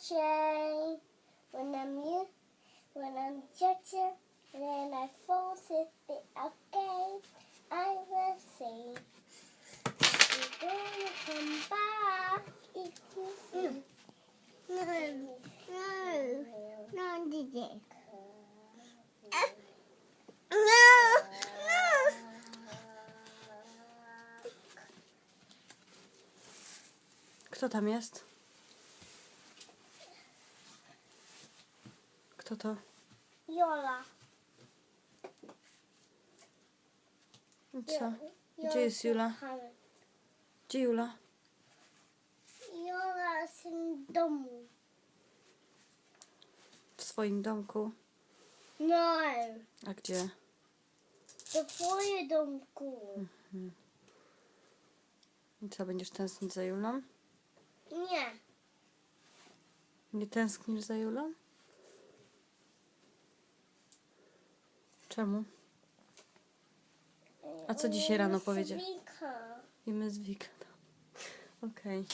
touching. When I'm you, when I'm touching, then I fall to the okay. I will see. You're gonna come back if you see. No, no, no, DJ. Kto tam jest? Kto to? Jola. Co? Gdzie jest Jula? Gdzie Jula? Jola jest w domu. W swoim domku. No, A gdzie? to twoje domku. I co, będziesz tęsknić za Julą? Nie. Nie tęsknisz za Julą? Czemu? A co dzisiaj rano powiedział? Jemy z Wika. Okej.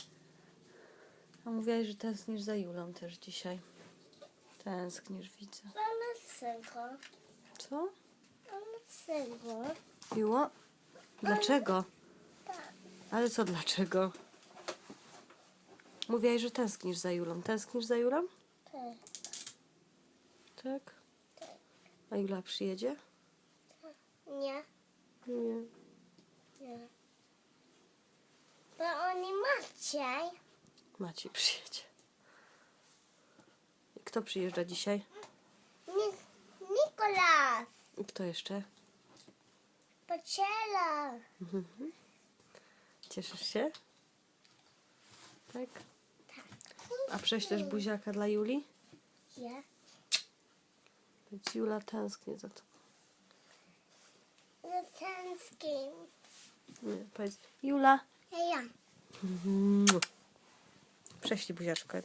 A mówiłaś, że tęsknisz za Julą też dzisiaj. Tęsknisz, widzę. Dlaczego? Co? Dlaczego? Miło? Dlaczego? Tak. Ale co dlaczego? Mówiłaś, że tęsknisz za Julą. Tęsknisz za Julą? Tak. Tak. A Jula przyjedzie? Nie. Nie. Nie. Bo oni Maciej. Maciej przyjedzie. I Kto przyjeżdża dzisiaj? Nik Nikolas. I Kto jeszcze? Paciela. Cieszysz się? Tak? A prześlesz buziaka dla Juli? Ja. Więc Jula tęsknie za to. Lucanskim. Nie, powiedz. Jula. Ja. Prześlij buziaczkę.